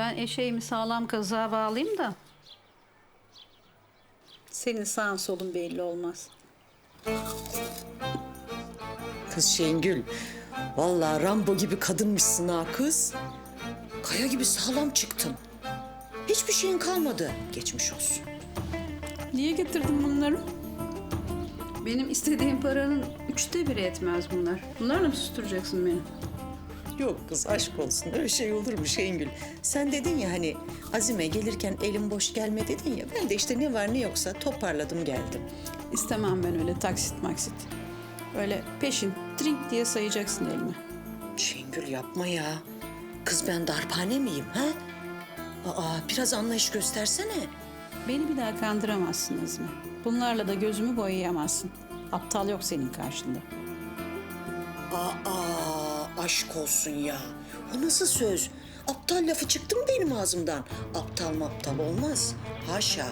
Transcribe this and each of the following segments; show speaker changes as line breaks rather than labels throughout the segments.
Ben eşeğimi sağlam kazığa bağlayayım da. Senin sağın solun belli olmaz.
Kız Şengül, vallahi Rambo gibi kadınmışsın ha kız. Kaya gibi sağlam çıktın. Hiçbir şeyin kalmadı. Geçmiş olsun.
Niye getirdin bunları? Benim istediğim paranın üçte biri etmez bunlar. Bunlarla mı susturacaksın beni?
Yok kız aşk olsun öyle şey olur mu Şengül? Sen dedin ya hani Azime gelirken elim boş gelme dedin ya. Ben de işte ne var ne yoksa toparladım geldim.
İstemem ben öyle taksit maksit. Öyle peşin drink diye sayacaksın elime.
Şengül yapma ya. Kız ben darphane miyim ha? Aa biraz anlayış göstersene.
Beni bir daha kandıramazsın Azmi. Bunlarla da gözümü boyayamazsın. Aptal yok senin karşında.
Aa aşk olsun ya. O nasıl söz? Aptal lafı çıktı mı benim ağzımdan? Aptal maptal olmaz. Haşa.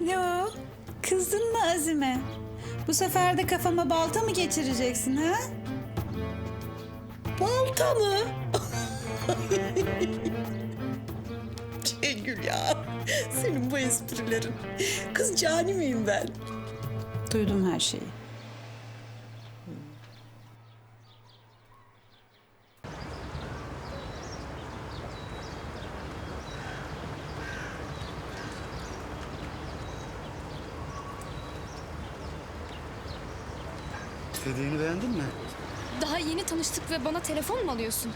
Yo, kızdın mı Azime? Bu sefer de kafama balta mı geçireceksin ha?
Balta mı? Şengül ya. Senin bu esprilerin. Kız cani miyim ben?
Duydum her şeyi.
Hediyeni beğendin mi?
Daha yeni tanıştık ve bana telefon mu alıyorsun?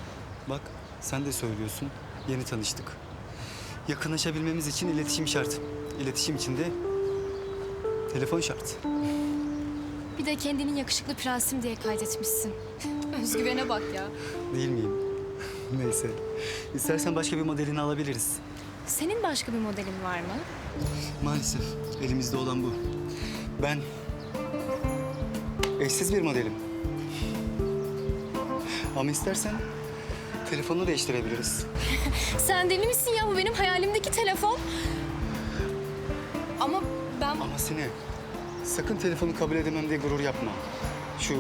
Bak sen de söylüyorsun. Yeni tanıştık. Yakınlaşabilmemiz için iletişim şart. İletişim için de telefon şart.
Bir de kendinin yakışıklı prensim diye kaydetmişsin. Özgüvene bak ya.
Değil miyim? Neyse. İstersen başka bir modelini alabiliriz.
Senin başka bir modelin var mı?
Maalesef elimizde olan bu. Ben eşsiz bir modelim. Ama istersen telefonu değiştirebiliriz.
Sen deli misin ya? Bu benim hayalimdeki telefon. Ama ben...
Ama Sine, sakın telefonu kabul edemem diye gurur yapma. Şu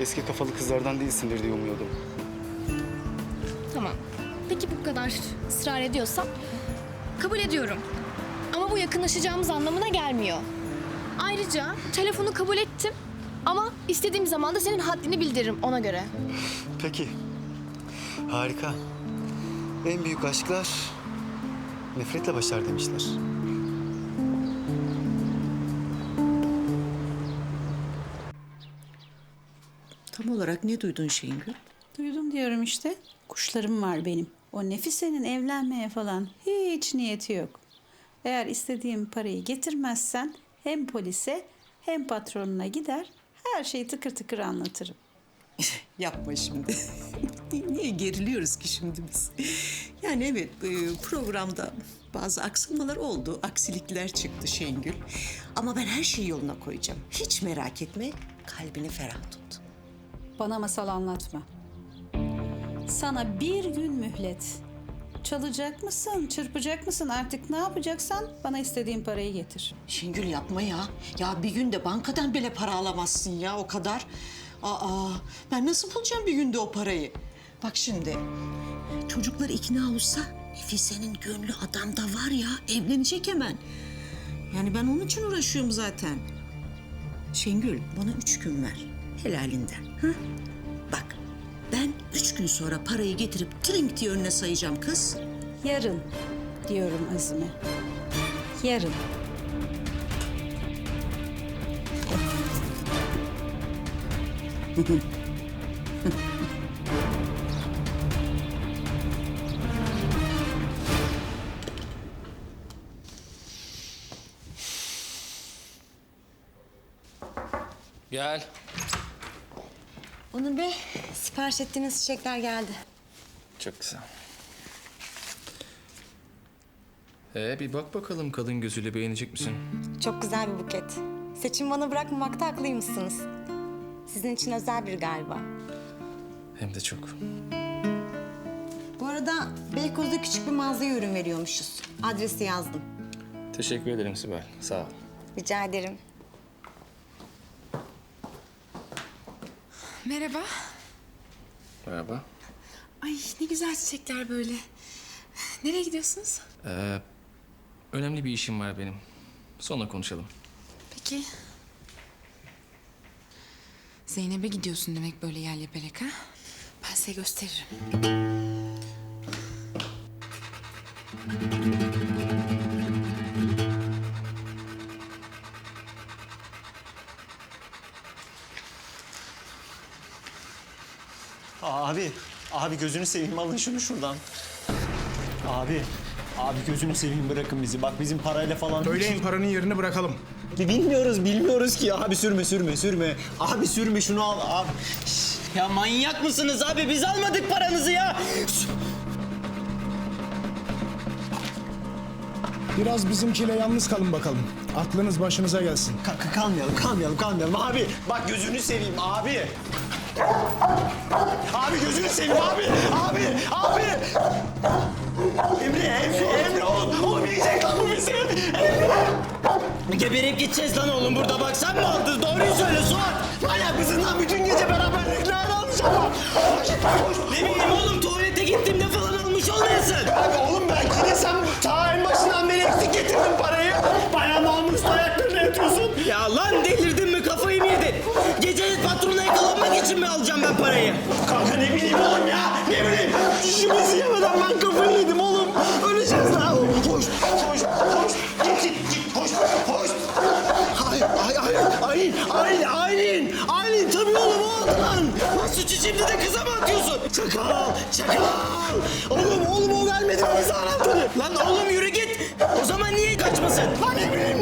eski kafalı kızlardan değilsindir diye umuyordum.
Tamam. Peki bu kadar ısrar ediyorsan kabul ediyorum. Ama bu yakınlaşacağımız anlamına gelmiyor. Ayrıca telefonu kabul ettim ama istediğim zaman da senin haddini bildiririm ona göre.
Peki. Harika. En büyük aşklar nefretle başlar demişler.
Tam olarak ne duydun Şengül?
Duydum diyorum işte. Kuşlarım var benim. O Nefise'nin evlenmeye falan hiç niyeti yok. Eğer istediğim parayı getirmezsen hem polise hem patronuna gider her şeyi tıkır tıkır anlatırım.
Yapma şimdi. Niye geriliyoruz ki şimdi biz? Yani evet e, programda bazı aksamalar oldu. Aksilikler çıktı Şengül. Ama ben her şeyi yoluna koyacağım. Hiç merak etme. Kalbini ferah tut.
Bana masal anlatma. Sana bir gün mühlet. Çalacak mısın, çırpacak mısın artık ne yapacaksan bana istediğin parayı getir.
Şengül yapma ya. Ya bir günde bankadan bile para alamazsın ya o kadar. Aa ben nasıl bulacağım bir günde o parayı? Bak şimdi çocuklar ikna olsa Nefise'nin gönlü adamda var ya evlenecek hemen. Yani ben onun için uğraşıyorum zaten. Şengül bana üç gün ver helalinden. Hı? Üç gün sonra parayı getirip trink diye önüne sayacağım kız.
Yarın diyorum Azime. Yarın.
Gel.
Onur Bey, sipariş ettiğiniz çiçekler geldi.
Çok güzel. Ee, bir bak bakalım kadın gözüyle beğenecek misin?
Çok güzel bir buket. Seçim bana bırakmamakta haklıymışsınız. Sizin için özel bir galiba.
Hem de çok.
Bu arada Beykoz'da küçük bir mağazaya ürün veriyormuşuz. Adresi yazdım.
Teşekkür ederim Sibel. Sağ ol.
Rica ederim.
Merhaba.
Merhaba.
Ay ne güzel çiçekler böyle. Nereye gidiyorsunuz?
Ee, önemli bir işim var benim. Sonra konuşalım.
Peki. Zeynep'e gidiyorsun demek böyle yerle belek ha? Ben size gösteririm.
Abi, abi gözünü seveyim alın şunu şuradan. Abi, abi gözünü seveyim bırakın bizi. Bak bizim parayla falan...
Söyleyin paranın yerini bırakalım.
Bilmiyoruz, bilmiyoruz ki. Abi sürme, sürme, sürme. Abi sürme şunu al. Abi. Şş, Ya manyak mısınız abi? Biz almadık paranızı ya.
Biraz bizimkiyle yalnız kalın bakalım. Aklınız başınıza gelsin.
ka- kalmayalım, kalmayalım, kalmayalım. Abi, bak gözünü seveyim abi. Abi gözünü seveyim abi. Abi, abi. Emre, Emre, Emre oğlum. Oğlum yiyecek lan bu bizi. Emre. Geberip gideceğiz lan oğlum burada bak sen mi aldın? Doğruyu söyle Suat. Manyak mısın lan? Bütün gece beraber nerede alacağım Ne bileyim oğlum tuvalete gittiğimde falan almış olmayasın. Abi oğlum belki de sen ta en başından beri eksik getirdin parayı. Suçu şimdi de kıza mı atıyorsun? Çakal çakal. Oğlum oğlum o gelmedi bize anahtarı. Lan oğlum yürü git. O zaman niye kaçmasın? Lan ne bileyim